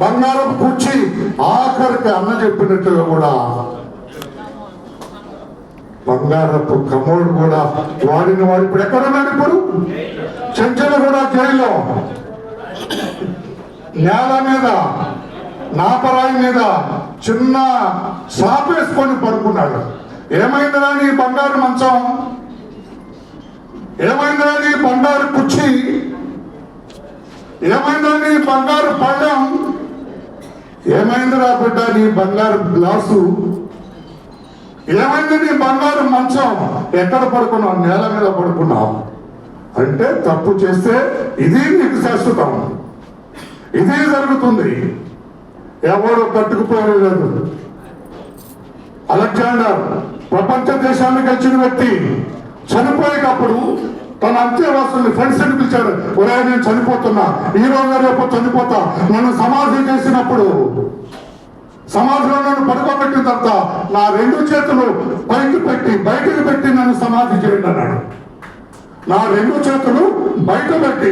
బంగారం కూర్చి ఆఖరికి అన్న చెప్పినట్టుగా కూడా. బంగారపు కమోడు కూడా వాడిని వాడు ఇప్పుడు ఎక్కడ ఉన్నాడు ఇప్పుడు? చెంచలు కూడా జైల్లో. నేల మీద నాపరాయి మీద చిన్న సాపేసుకొని పడుకున్నాడు. ఏమైందిరా నీ బంగారు మంచం? ఏమైందిరా నీ బంగారు కుర్చీ? ఏమైందిరా నీ బంగారు పళ్ళెం? ఏమైంది రా బిడ్డ నీ బంగారు గ్లాసు? ఏమైంది నీ బంగారు మంచం? ఎక్కడ పడుకున్నావు? నేల మీద పడుకున్నావు? అంటే తప్పు చేస్తే ఇది నీకు శాశ్వతం. ఇదే జరుగుతుంది. ఎవరు కట్టుకుపోలేదు అలెగ్జాండర్ ప్రపంచ దేశాన్ని గెలిచిన వ్యక్తి చనిపోయేటప్పుడు తన అంత్యవాసుల్ని ఫ్రెండ్స్ అని పిలిచాడు. ఒరే నేను చనిపోతున్నా. ఈ రోజు రేపు చనిపోతా. నన్ను సమాధి చేసినప్పుడు సమాధిలో నన్ను పడుకోబెట్టిన తర్వాత నా రెండు చేతులు పైకి పెట్టి బయటకు పెట్టి నన్ను సమాధి చేయండి అన్నాడు. నా రెండు చేతులు బయట పెట్టి.